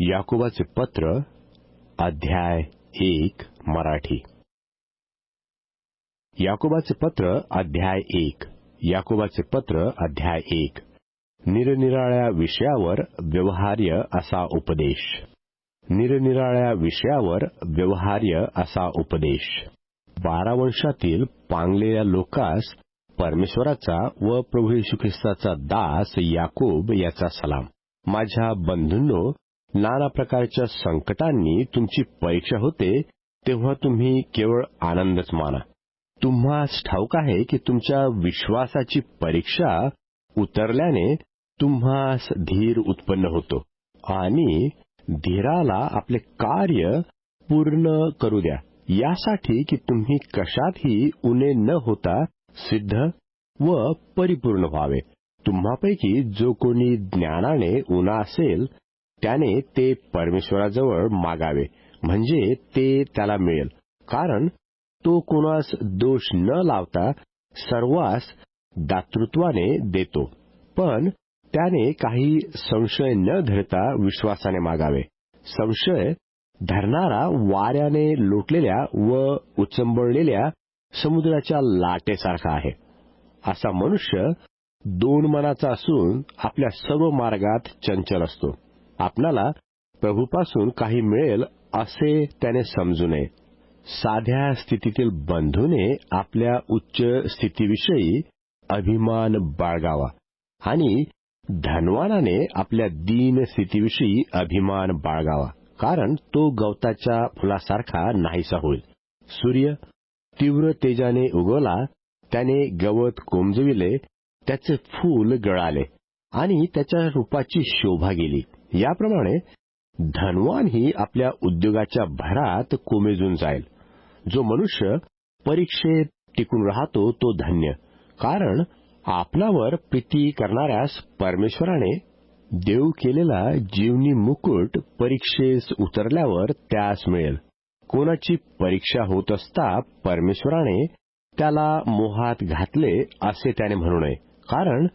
याकोबाचे पत्र अध्याय एक मराठी. याकोबाचे पत्र अध्याय एक. याकोबाचे पत्र अध्याय एक. निरनिराळ्या विषयावर व्यवहार्य असा उपदेश. निरनिराळ्या विषयावर व्यवहार्य असा उपदेश. बारा वर्षातील पांगलेल्या लोकास परमेश्वराचा व प्रभू ख्रिस्ताचा दास याकोब याचा सलाम. माझ्या बंधूंनो नाना प्रकारच्या संकटांनी तुमची परीक्षा होते तेव्हा तुम्ही केवळ आनंदच माना. तुम्हास ठाऊक आहे की तुमच्या विश्वासाची परीक्षा उतरल्याने तुम्हास धीर उत्पन्न होतो आणि धीराला आपले कार्य पूर्ण करू द्या. यासाठी की तुम्ही कशातही उणे न होता सिद्ध व परिपूर्ण व्हावे. तुम्हापैकी जो कोणी ज्ञानाने उन्हा असेल त्याने ते परमेश्वराजवळ मागावे. म्हणजे ते त्याला मिळेल. कारण तो कोणास दोष न लावता सर्वांस दातृत्वाने देतो. पण त्याने काही संशय न धरता विश्वासाने मागावे. संशय धरणारा वाऱ्याने लोटलेल्या व उचंबळलेल्या समुद्राच्या लाटेसारखा आहे. असा मनुष्य दोन मनाचा असून आपल्या सर्व मार्गात चंचल असतो. आपणाला प्रभूपासून काही मिळेल असे त्याने समजू नये साध्या स्थितीतील बंधूने आपल्या उच्च स्थितीविषयी अभिमान बाळगावा आणि धनवानाने आपल्या दीन स्थितीविषयी अभिमान बाळगावा कारण तो गवताच्या फुलासारखा नाहीसा होईल. सूर्य तीव्र तेजाने उगवला त्याने गवत कोमजविले त्याचे फूल गळाले आणि त्याच्या रूपाची शोभा गेली. याप्रमाणे धनवानही आपल्या उद्योगाच्या भरात कोमेजून जाईल. जो मनुष्य परीक्षेत टिकून राहतो तो धन्य. कारण आपल्यावर प्रीती करणाऱ्यास परमेश्वराने देऊ केलेला जीवनी मुकुट परीक्षेस उतरल्यावर त्यास मिळेल. कोणाची परीक्षा होत असता परमेश्वराने त्याला मोहात घातले असे त्याने म्हणू नये. कारण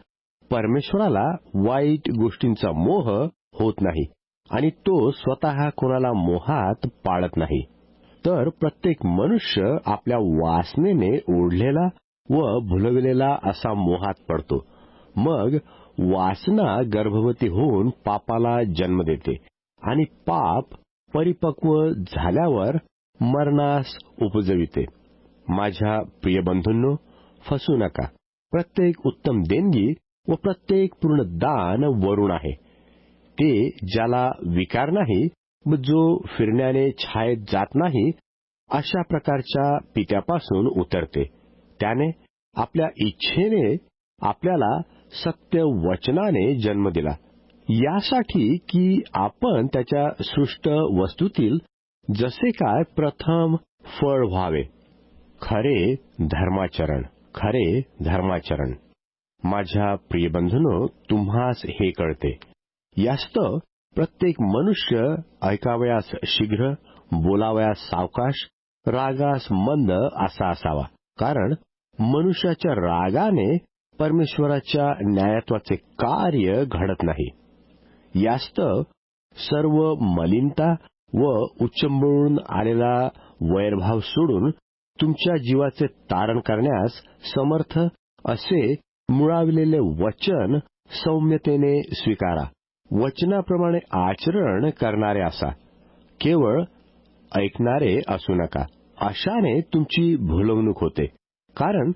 परमेश्वराला वाईट गोष्टींचा मोह होत नाही. आणि तो स्वतः कोणाला मोहात पाळत नाही. तर प्रत्येक मनुष्य आपल्या वासनेने ओढलेला व भुलविलेला असा मोहात पडतो. मग वासना गर्भवती होऊन पापाला जन्म देते. आणि पाप परिपक्व झाल्यावर मरणास उपजविते. माझ्या प्रिय बंधूंनो फसू नका. प्रत्येक उत्तम देणगी व प्रत्येक पूर्ण दान वरून आहे. ते ज्याला विकार नाही व जो फिरण्याने छायेत जात नाही अशा प्रकारच्या पित्यापासून उतरते. त्याने आपल्या इच्छेने आपल्याला सत्य वचनाने जन्म दिला. यासाठी की आपण त्याच्या सृष्ट वस्तूतील जसे काय प्रथम फळ व्हावे. खरे धर्माचरण खरे धर्माचरण. माझ्या प्रियबंधूनो तुम्हास हे कळते. यास्त प्रत्येक मनुष्य ऐकावयास शीघ्र बोलावयास सावकाश रागास मंद असा असावा. कारण मनुष्याच्या रागाने परमेश्वराच्या न्यायत्वाचे कार्य घडत नाही. यास्त सर्व मलिनता व उच्चंबळून आलेला वैरभाव सोडून तुमच्या जीवाचे तारण करण्यास समर्थ असे मुळाविलेले वचन सौम्यतेने स्वीकारा. वचनाप्रमाणे आचरण करणारे असा. केवळ ऐकणारे असू नका. अशाने तुमची भुलवणूक होते. कारण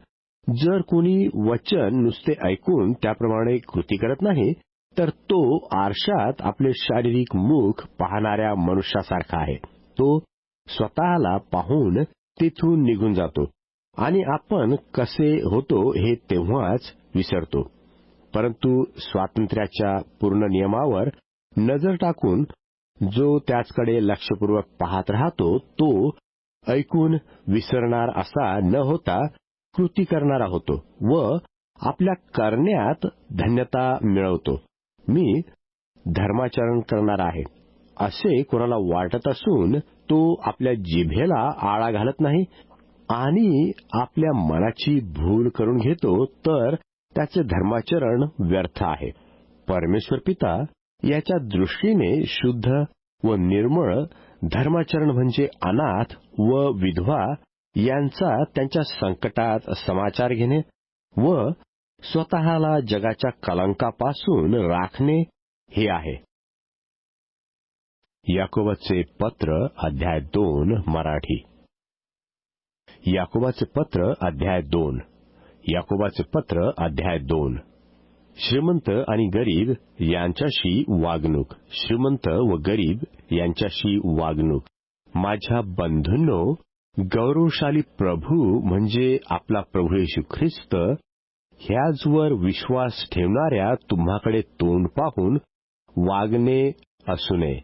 जर कोणी वचन नुसते ऐकून त्याप्रमाणे कृती करत नाही तर तो आरशात आपले शारीरिक मुख पाहणाऱ्या मनुष्यासारखा आहे. तो स्वतःला पाहून तिथून निघून जातो. आणि आपण कसे होतो हे तेव्हाच विसरतो. परंतु स्वातंत्र्याच्या पूर्ण नियमावर नजर टाकून जो त्याचकडे लक्षपूर्वक पाहत राहतो तो ऐकून विसरणार असा न होता कृती करणारा होतो व आपल्या करण्यात धन्यता मिळवतो. मी धर्माचरण करणार आहे. असे कोणाला वाटत असून तो आपल्या जिभेला आळा घालत नाही आणि आपल्या मनाची भूल करून घेतो तर त्याचे धर्माचरण व्यर्थ आहे. परमेश्वर पिता याच्या दृष्टीने शुद्ध व निर्मळ धर्माचरण म्हणजे अनाथ व विधवा यांचा त्यांच्या संकटात समाचार घेणे व स्वतःला जगाच्या कलंकापासून राखणे हे आहे. याकोबाचे पत्र अध्याय दोन मराठी. याकोबाचे पत्र अध्याय दोन. याकोबाचे पत्र अध्याय दोन. श्रीमंत आणि गरीब यांच्याशी वागणूक. श्रीमंत व गरीब यांच्याशी वागणूक. माझ्या बंधूंनो गौरवशाली प्रभू म्हणजे आपला प्रभू येशू ख्रिस्त. ह्याचवर विश्वास ठेवणाऱ्या तुम्हाकडे तोंड पाहून वागणे असू नये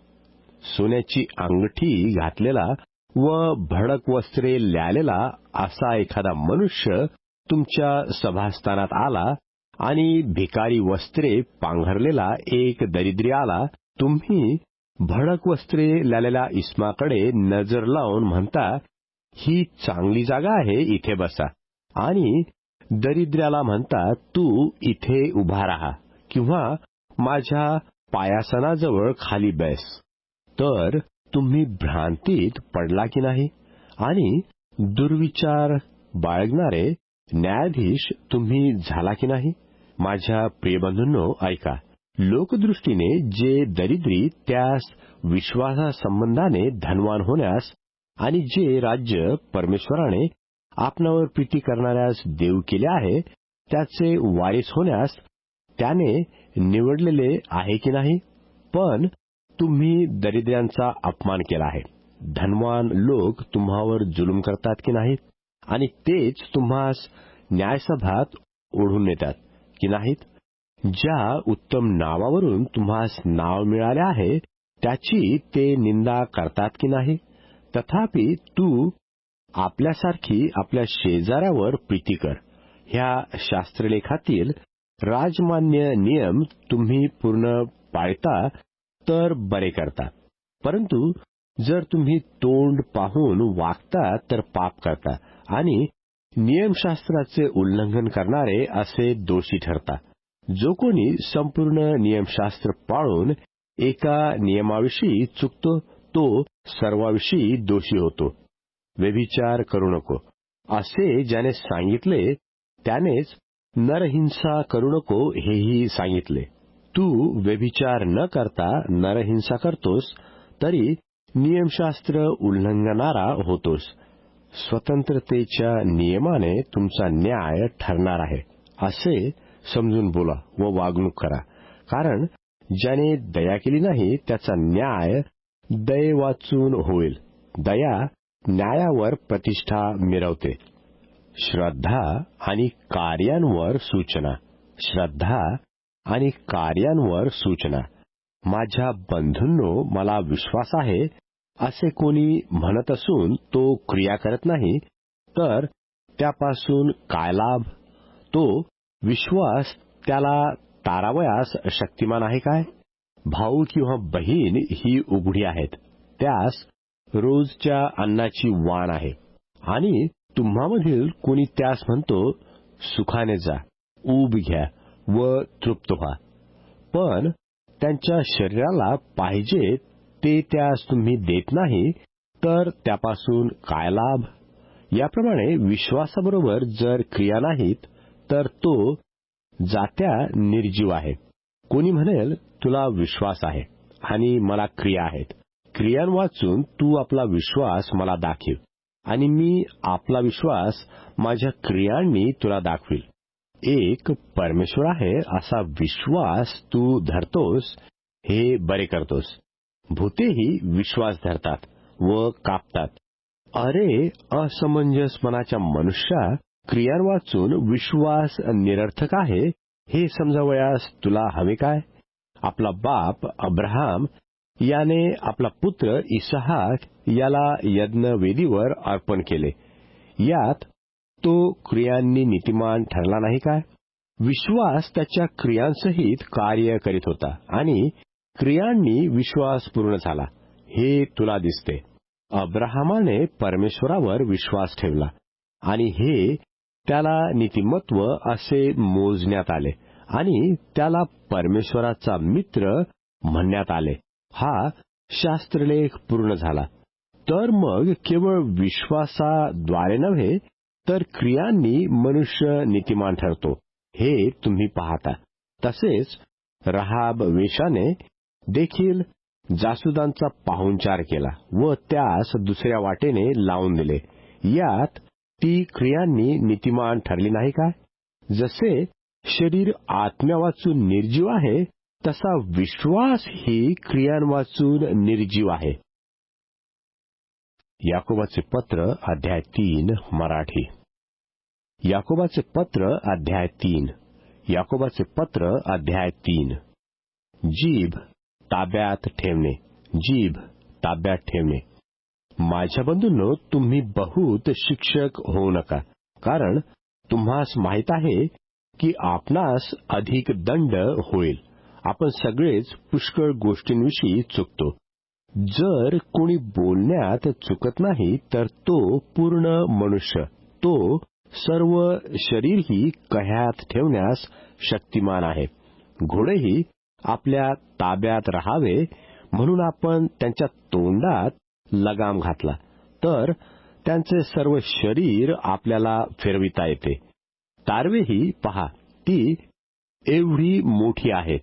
सोन्याची अंगठी घातलेला व भडक वस्त्रे ल्यालेला असा एखादा मनुष्य तुमच्या सभास्थानात आला आणि भिकारी वस्त्रे पांघरलेला एक दरिद्री आला तुम्ही भडक वस्त्रे लालेल्या इस्माकडे नजर लावून म्हणता ही चांगली जागा आहे इथे बसा. आणि दरिद्र्याला म्हणता तू इथे उभा राहा किंवा माझ्या पायासनाजवळ खाली बैस. तर तुम्ही भ्रांतीत पडला की नाही? आणि दुर्विचार बाळगणारे न्यायाधीश तुम्ही झाला की नाही? माझ्या प्रियबंधूंनो ऐका. लोकदृष्टीने जे दरिद्री त्यास विश्वासासंबंधाने धनवान होण्यास आणि जे राज्य परमेश्वराने आपणावर प्रीती करणाऱ्यास देव केले आहे त्याचे वारीस होण्यास त्याने निवडलेले आहे की नाही? पण तुम्ही दरिद्र्यांचा अपमान केला आहे. धनवान लोक तुम्हावर जुलूम करतात की नाहीत आणि तेच तुम्हास न्यायसभात ओढून नेतात. की नाहीत? ज्या उत्तम नावावरून तुम्हास नाव मिळाले आहे त्याची ते निंदा करतात की नाही? तथापि तू आपल्यासारखी आपल्या शेजाऱ्यावर प्रीती कर. ह्या शास्त्रलेखातील राजमान्य नियम तुम्ही पूर्ण पाळता तर बरे करता परंतु जर तुम्ही तोंड पाहून वागता तर पाप करता. आणि नियमशास्त्राचे उल्लंघन करणारे असे दोषी ठरता जो कोणी संपूर्ण नियमशास्त्र पाळून एका नियमाविषयी चुकतो तो सर्वाविषयी दोषी होतो. व्यभिचार करू नको. असे ज्याने सांगितले त्यानेच नरहिंसा करू नको हेही सांगितले. तू व्यभिचार न करता नरहिंसा करतोस तरी नियमशास्त्र उल्लंघनारा होतोस. स्वतंत्रतेच्या नियमाने तुमचा न्याय ठरणार आहे. असे समजून बोला व वागणूक करा. कारण ज्याने दया केली नाही त्याचा न्याय दये वाचून होईल. दया न्यायावर प्रतिष्ठा मिरवते. श्रद्धा आणि कार्यांवर सूचना. श्रद्धा आणि कार्यांवर सूचना. माझ्या बंधूंनो मला विश्वास आहे असे कोणी म्हणत असून तो क्रिया करत नाही तर त्यापासून काय लाभ? तो विश्वास त्याला तारावयास शक्तिमान आहे काय? भाऊ किंवा बहीण ही उघडी आहेत त्यास रोजच्या अन्नाची वाण आहे. आणि तुम्हामधील कोणी त्यास म्हणतो सुखाने जा ऊब घ्या व तृप्त व्हा. पण त्यांच्या शरीराला पाहिजे ते त्यास तुम्ही देत नाही तर त्यापासून काय लाभ? याप्रमाणे विश्वासाबरोबर जर क्रिया नाहीत तर तो जात्या निर्जीव आहे. कोणी म्हणेल तुला विश्वास आहे आणि मला क्रिया आहेत. क्रियां वाचून तू आपला विश्वास मला दाखव आणि मी आपला विश्वास माझ्या क्रियांनी तुला दाखवील. एक परमेश्वर आहे असा विश्वास तू धरतोस हे बरे करतोस. भूतेही विश्वास धरतात व कापतात. अरे असमंजस मनाच्या मनुष्या क्रियां वाचून विश्वास निरर्थक आहे हे समजावयास तुला हवे काय? आपला बाप अब्राहम याने आपला पुत्र इसहाक याला यज्ञवेदीवर अर्पण केले. यात तो क्रियांनी नीतिमान ठरला नाही काय? विश्वास त्याच्या क्रियांसहित कार्य करीत होता आणि क्रियांनी विश्वास पूर्ण झाला. हे तुला दिसते. अब्राहमाने परमेश्वरावर विश्वास ठेवला आणि हे त्याला नीतिमत्व असे मोजण्यात आले आणि त्याला परमेश्वराचा मित्र म्हणण्यात आले. हा शास्त्रलेख पूर्ण झाला. तर मग केवळ विश्वासाद्वारे नव्हे तर क्रियांनी मनुष्य नीतिमान ठरतो. हे तुम्ही पाहता. तसेच रहाब वेशाने देखील जासुदांचा पाहुणचार केला व त्यास दुसऱ्या वाटेने लावून दिले. यात ती क्रियांनी नीतिमान ठरली नाही काय जसे शरीर आत्म्या वाचून निर्जीव आहे तसा विश्वास ही क्रियां वाचून निर्जीव आहे. याकोबाचे पत्र अध्याय तीन मराठी. याकोबाचे पत्र अध्याय तीन. याकोबाचे पत्र अध्याय तीन. जीभ ताब्यात ठेवणे जीभ ताब्यात ठेवणे. माझ्या बंधूंनो तुम्ही बहुत शिक्षक होऊ नका कारण तुम्हास माहीत आहे की आपणास अधिक दंड होईल. आपण सगळेच पुष्कळ गोष्टींविषयी चुकतो. जर कोणी बोलण्यात चुकत नाही तर तो पूर्ण मनुष्य. तो सर्व शरीरही कह्यात ठेवण्यास शक्तिमान आहे. घोडेही आपल्या ताब्यात राहावे म्हणून आपण त्यांच्या तोंडात लगाम घातला. तर त्यांचे सर्व शरीर आपल्याला फिरविता येते. तारवेही पहा ती एवढी मोठी आहेत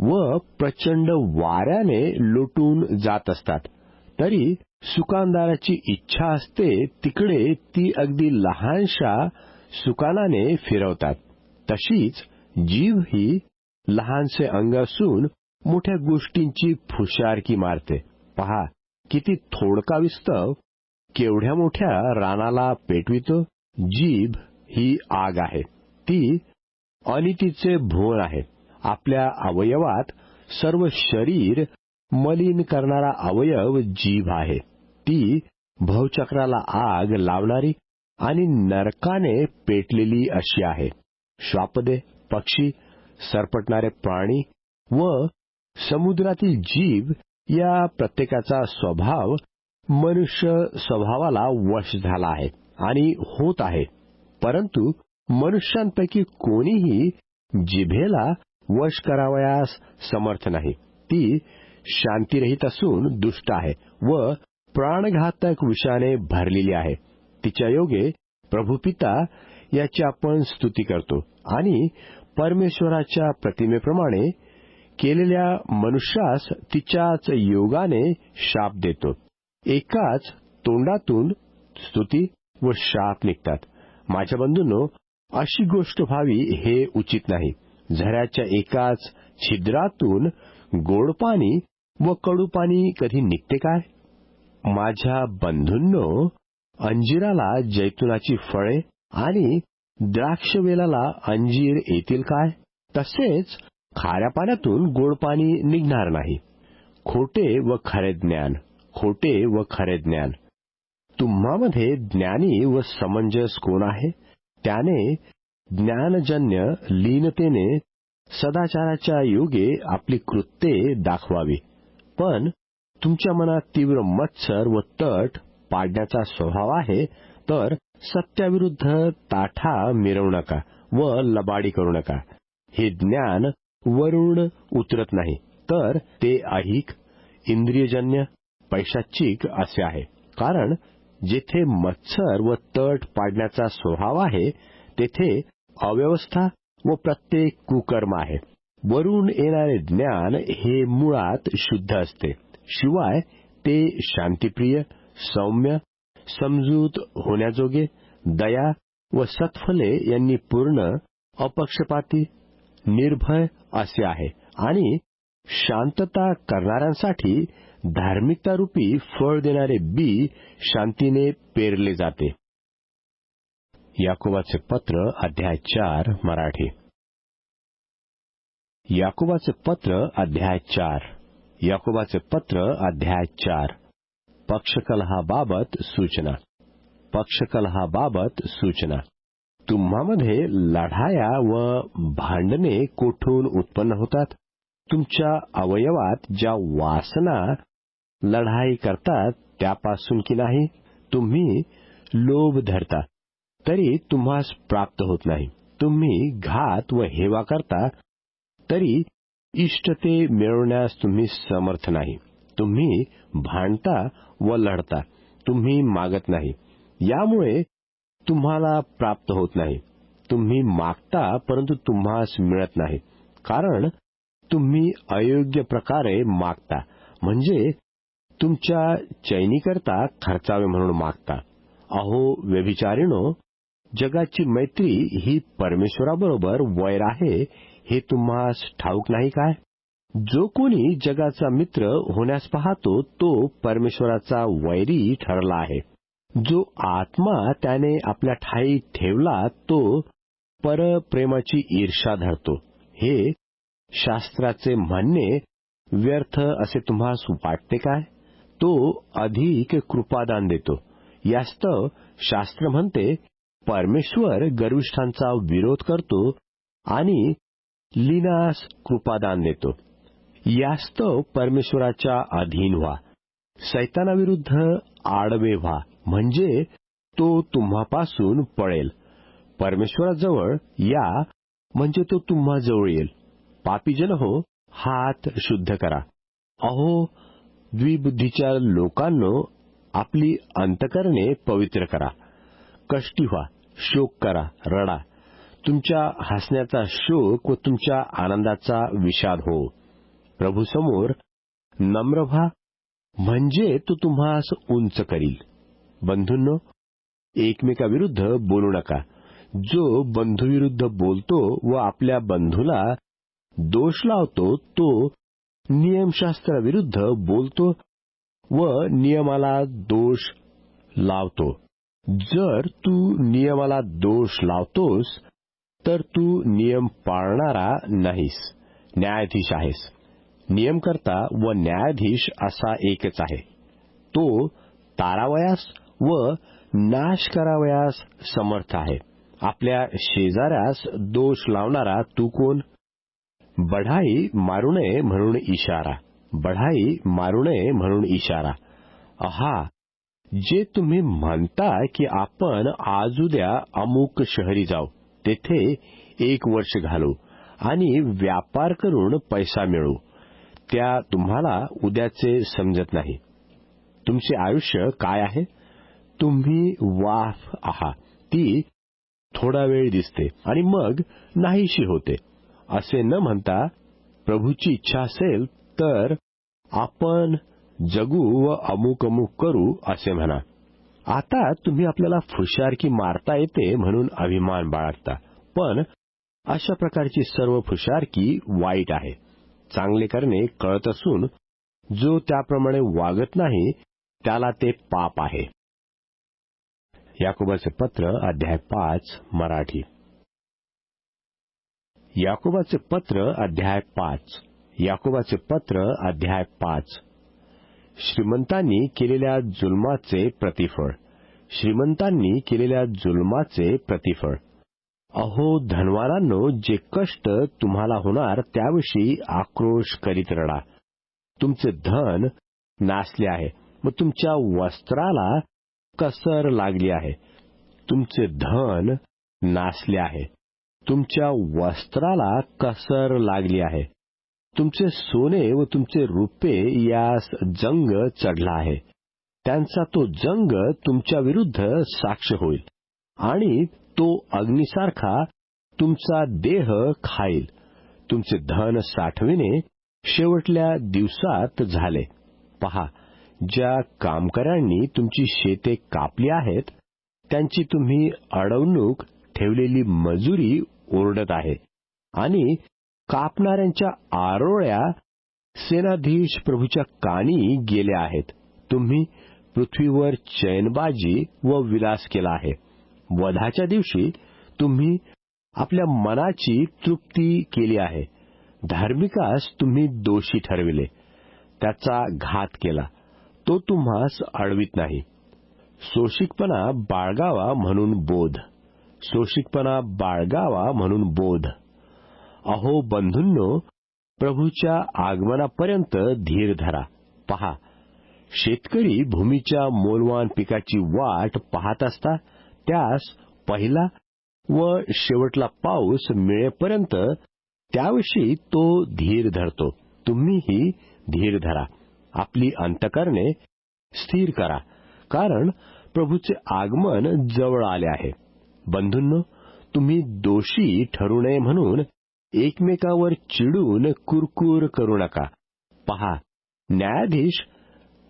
व प्रचंड वाऱ्याने लोटून जात असतात. तरी सुकानदाराची इच्छा असते तिकडे ती अगदी लहानशा सुकानाने फिरवतात. तशीच जीव ही लहानसे अंग असून मोठ्या गोष्टींची फुशारकी मारते. पहा किती थोडका विस्तव केवढ्या मोठ्या रानाला पेटवितो जीभ ही आग आहे. ती अनितीचे भुवन आहे. आपल्या अवयवात सर्व शरीर मलिन करणारा अवयव जीभ आहे. ती भवचक्राला आग लावणारी आणि नरकाने पेटलेली अशी आहे. श्वापदे पक्षी सरपटणारे प्राणी व समुद्रातील जीव या प्रत्येकाचा स्वभाव मनुष्य स्वभावाला वश झाला आहे आणि होत आहे. परंतु मनुष्यांपैकी कोणीही जिभेला वश करावयास समर्थ नाही. ती शांतीरहित असून दुष्ट आहे व प्राणघातक विषाने भरलेली आहे. तिच्या योगे प्रभुपिता याची आपण स्तुती करतो आणि परमेश्वराच्या प्रतिमेप्रमाणे केलेल्या मनुष्यास तिच्याच योगाने शाप देतो. एकाच तोंडातून स्तुती व शाप निघतात. माझ्या बंधूंनो अशी गोष्ट व्हावी हे उचित नाही. झऱ्याच्या एकाच छिद्रातून गोड पाणी व कडू पाणी कधी निघते काय? माझ्या बंधूंनो अंजिराला जैतुनाची फळे आणि द्राक्षवेलाला अंजीर येतील काय? तसेच खाऱ्या पाण्यातून गोड पाणी निघणार नाही. खोटे व खरे ज्ञान खोटे व खरे ज्ञान. तुम्हामध्ये ज्ञानी व समंजस कोण आहे? त्याने ज्ञानजन्य लीनतेने सदाचाराच्या योगे आपली कृत्ये दाखवावी. पण तुमच्या मनात तीव्र मत्सर व तट पाडण्याचा स्वभाव आहे तर सत्याविरुद्ध ताठा मिरवू नका व लबाडी करू नका. हे ज्ञान वरुण उतरत नाही. तर ते अधिक इंद्रियजन्य पैशाचिक असे आहे. कारण जेथे मत्सर व तट पाडण्याचा स्वभाव आहे तेथे अव्यवस्था व प्रत्येक कुकर्म आहे. वरून येणारे ज्ञान हे मुळात शुद्ध असते. शिवाय ते शांतिप्रिय सौम्य समजूत होण्याजोगे दया व सत्फले यांनी पूर्ण अपक्षपाती निर्भय असे आहे आणि शांतता करणाऱ्यांसाठी धार्मिकतारूपी फळ देणारे बी शांतीने पेरले जाते. याकोबाचे पत्र अध्याय चार मराठी. याकोबाचे पत्र अध्याय चार. याकोबाचे पत्र अध्याय चार. पक्षकलहाबाबत सूचना. पक्षकलहाबाबत सूचना. तुम्हामध्ये लढाया व भांडणे कोठून उत्पन्न होतात? तुमच्या अवयवात ज्या वासना लढाई करतात त्यापासून की नाही? तुम्ही लोभ धरता तरी तुम्हास प्राप्त होत नाही. तुम्ही घात व हेवा करता तरी इष्टते मिळवण्यास तुम्ही समर्थ नाही. तुम्ही भांडता व लढता तुम्ही मागत नाही. यामुळे तुम्हाला प्राप्त होत नाही. तुम्ही मागता परंतु तुम्हास मिळत नाही. कारण तुम्ही अयोग्य प्रकारे मागता म्हणजे तुमच्या चैनीकरता खर्चावे म्हणून मागता. अहो व्यभिचारिणो जगाची मैत्री ही परमेश्वराबरोबर वैर आहे हे तुम्हास ठाऊक नाही काय? जो कोणी जगाचा मित्र होण्यास पाहतो तो परमेश्वराचा वैरी ठरला आहे. जो आत्मा त्याने आपल्या ठाई ठेवला तो परप्रेमाची ईर्षा धरतो. हे शास्त्राचे म्हणणे व्यर्थ असे तुम्हास वाटते काय? तो अधिक कृपादान देतो. यास्तव शास्त्र म्हणते परमेश्वर गर्विष्ठांचा विरोध करतो आणि लीनास कृपादान देतो. यास्तव परमेश्वराच्या अधीन व्हा. सैतानाविरुद्ध आडवे व्हा. म्हणजे तो तुम्हापासून पळेल. परमेश्वराजवळ या म्हणजे तो तुम्हा जवळ येईल पापीजन हो हात शुद्ध करा. अहो द्विबुद्धीच्या लोकांनो आपली अंतकरणे पवित्र करा. कष्टी व्हा शोक करा रडा. तुमच्या हसण्याचा शोक व तुमच्या आनंदाचा विषाद हो. प्रभूसमोर नम्र व्हा म्हणजे तो तुम्हास उंच करील. बंधूंनो एकमेकाविरुद्ध बोलू नका. जो बंधूविरुद्ध बोलतो व आपल्या बंधूला दोष लावतो तो नियमशास्त्राविरुद्ध बोलतो व नियमाला दोष लावतो. जर तू नियमाला दोष लावतोस तर तू नियम पाळणारा नाहीस न्यायाधीश आहेस. नियमकर्ता व न्यायाधीश असा एकच आहे. तो तारावयास व नाश करावयास समर्थ आहे. आपल्या शेजाऱ्यास दोष लावणारा तू कोण? बढाई मारू नये म्हणून इशारा. बढाई मारू नये म्हणून इशारा. अहा जे तुम्ही म्हणता की आपण आज उद्या अमुक शहरी जाऊ तेथे एक वर्ष घालू आणि व्यापार करून पैसा मिळवू त्या तुम्हाला उद्याचे समजत नाही. तुमचे आयुष्य काय आहे? तुम्ही वाफ आहात. ती थोडा वेळ दिसते आणि मग नाहीशी होते. असे न म्हणता प्रभूची इच्छा असेल तर आपण जगू व अमुक अमुक करू असे म्हणा. आता तुम्ही आपल्याला फुशारकी मारता येते म्हणून अभिमान बाळगता. पण अशा प्रकारची सर्व फुशारकी वाईट आहे. चांगले करणे कळत असून जो त्याप्रमाणे वागत नाही त्याला ते पाप आहे. याकोबाचे पत्र अध्याय पाच मराठी. याकोबाचे पत्र अध्याय पाच. याकोबाचे पत्र अध्याय पाच. श्रीमंतांनी केलेल्या जुलमाचे प्रतिफळ. श्रीमंतांनी केलेल्या जुलमाचे प्रतिफळ. अहो धनवानांनो जे कष्ट तुम्हाला होणार त्याविषयी आक्रोश करीत रडा. तुमचे धन नासले आहे व तुमच्या वस्त्राला कसर लागली आहे. तुमचे धन नासले आहे. तुमच्या वस्त्राला कसर लागली आहे. तुमचे सोने व तुमचे रुपे यास जंग चढला आहे. त्यांचा तो जंग तुमच्या विरुद्ध साक्ष होईल. आणि तो अग्निसारखा तुमचा देह खाईल. तुमचे धन साठविणे शेवटल्या दिवसात झाले. पहा ज्या कामकऱ्यांनी तुमची शेते कापली आहेत त्यांची तुम्ही अडवणूक ठेवलेली मजुरी ओरडत आहे आणि कापणाऱ्यांच्या आरोळ्या सेनाधीश प्रभूच्या कानी गेल्या आहेत. तुम्ही पृथ्वीवर चैनबाजी व विलास केला आहे. वधाच्या दिवशी तुम्ही आपल्या मनाची तृप्ती केली आहे. धार्मिकास तुम्ही दोषी ठरविले. त्याचा घात केला. तो तुम्हास अडवित नाही. सोशिकपणा बाळगावा म्हणून बोध. सोशिकपणा बाळगावा म्हणून बोध. अहो बंधूंनो प्रभूच्या आगमनापर्यंत धीर धरा. पहा शेतकरी भूमीच्या मोलवान पिकाची वाट पाहत असता त्यास पहिला व शेवटला पाऊस मिळेपर्यंत त्याविषयी तो धीर धरतो. तुम्हीही धीर धरा. आपली अंतकरणे स्थिर करा. कारण प्रभूचे आगमन जवळ आले आहे. बंधूंनो तुम्ही दोषी ठरू नये म्हणून एकमेकावर चिडून कुरकुर करू नका. पहा न्यायाधीश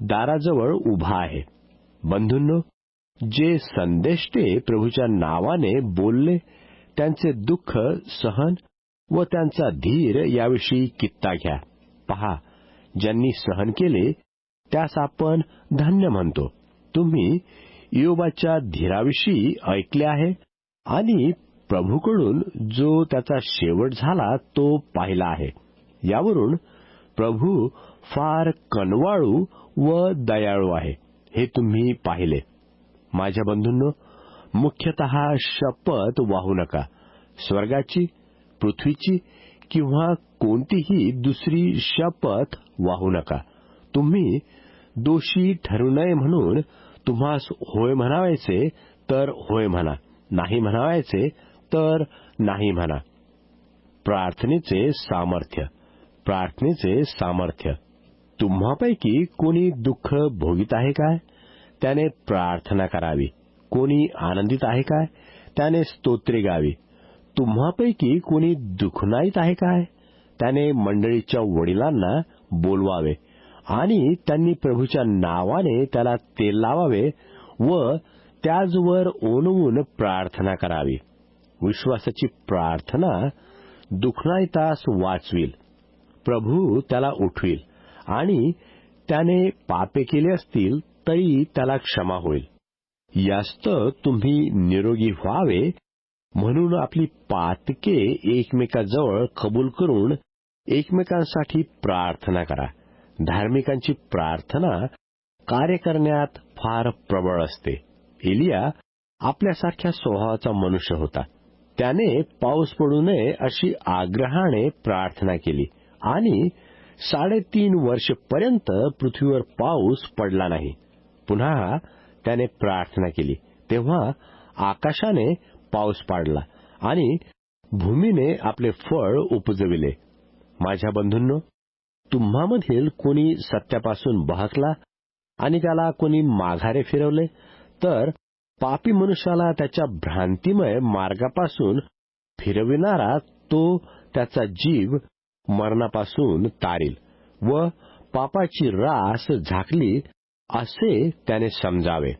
दाराजवळ उभा आहे. बंधूंनो जे संदेष्टे प्रभूच्या नावाने बोलले त्यांचे दुःख सहन व त्यांचा धीर याविषयी कित्ता घ्या. पहा ज्यांनी सहन केले त्यास आपण धन्य म्हणतो. तुम्ही योबाच्या धीराविषयी ऐकले आहे आणि प्रभूकडून जो त्याचा शेवट झाला तो पाहिला आहे. यावरून प्रभू फार कनवाळू व दयाळू आहे हे तुम्ही पाहिले. माझ्या बंधूंनो मुख्यतः शपथ वाहू नका. स्वर्गाची पृथ्वीची किंवा कोणतीही दुसरी शपथ वाहू नका. तुम्ही दोषी ठरू नये म्हणून तुम्हास होय म्हणावायचे तर होय म्हणा. नाही म्हणावायचे तर नाही म्हणा. प्रार्थनेचे सामर्थ्य. प्रार्थनेचे सामर्थ्य. तुम्हापैकी कोणी दुःख भोगीत आहे काय? त्याने प्रार्थना करावी. कोणी आनंदित आहे काय? त्याने स्तोत्रे गावी. तुम्हापैकी कोणी दुखनाईत आहे काय? त्याने मंडळीच्या वडिलांना बोलवावे आणि त्यांनी प्रभूच्या नावाने त्याला तेल लावावे व त्याचवर ओनवून प्रार्थना करावी. विश्वासाची प्रार्थना दुखनाईतास वाचविल. प्रभू त्याला उठविल आणि त्याने पापे केले असतील तरी त्याला क्षमा होईल. यास्त तुम्ही निरोगी व्हावे म्हणून आपली पातके एकमेकाजवळ कबूल करून एकमेकांसाठी प्रार्थना करा. धार्मिकांची प्रार्थना कार्य करण्यात फार प्रबळ असते. एलिया आपल्यासारख्या स्वभावाचा मनुष्य होता. त्याने पाऊस पडू नये अशी आग्रहाने प्रार्थना केली आणि साडेतीन वर्षपर्यंत पृथ्वीवर पाऊस पडला नाही. पुन्हा त्याने प्रार्थना केली. तेव्हा आकाशाने पाऊस पाडला आणि भूमीने आपले फळ उपजविले. माझ्या बंधूंनो तुम्हामधील कोणी सत्यापासून बहकला आणि त्याला कोणी माघारे फिरवले तर पापी मनुष्याला त्याच्या भ्रांतिमय मार्गापासून फिरविणारा तो त्याचा जीव मरणापासून तारील व पापाची रास झाकली असे त्याने समजावे.